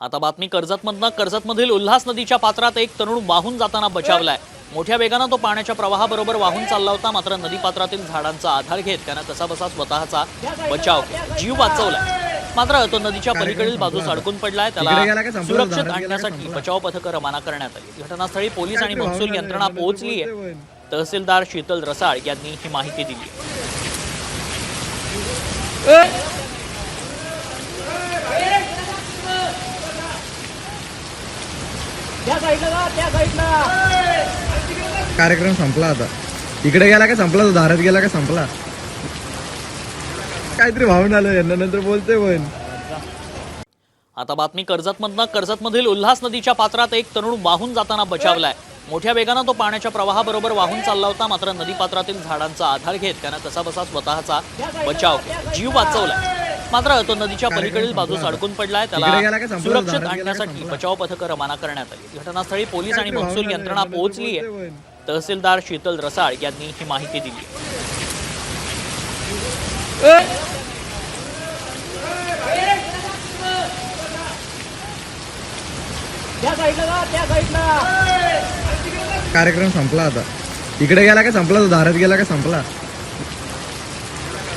आता बातमी कर्जतमधनं कर्जतमधील उल्हास नदीच्या पात्रात एक तरुण वाहून जाताना बचावलाय. मोठ्या वेगानं तो पाण्याच्या प्रवाहाबरोबर वाहून चालला होता मात्र नदी पात्रातील झाडांचा आधार घेत त्यानं कसाबसा स्वतःचा बचाव केला. जीव वाचवलाय. मात्र तो नदीच्या पलीकडील बाजूस अडकून पडलाय. त्याला? सुरक्षित आणण्यासाठी? बचाव पथकं रवाना करण्यात आली. घटनास्थळी पोलीस आणि महसूल यंत्रणा पोहोचली आहे. तहसीलदार शीतल रसाळ यांनी ही माहिती दिली. कार्यक्रम संपला आता. इकडे गेला का संपला तो? धारात गेला का संपला? काहीतरी वाहून आलं यांना नंतर बोलते पण. आता बातमी कर्जतमधनं कर्जतमधील उल्हास नदीच्या पात्रात एक तरुण वाहून जाताना बचावलाय. मोठ्या वेगानं तो पाण्याच्या प्रवाहाबरोबर वाहून चालला होता मात्र नदी पात्रातील झाडांचा आधार घेत त्यानं कसाबसा स्वतःचा बचाव जीव वाचवलाय. मात्र तो नदीच्या पलीकडील बाजूस अडकून पडलाय. त्याला? सुरक्षित आणण्यासाठी? बचाव पथकं रवाना करण्यात आली. घटनास्थळी पोलीस आणि महसूल यंत्रणा नंतर पोहोचली आहे. तहसीलदार शीतल रसाळ यांनी ही माहिती दिली. कार्यक्रम संपला आता. इकडे गेला का संपला तो? धारात गेला का संपला?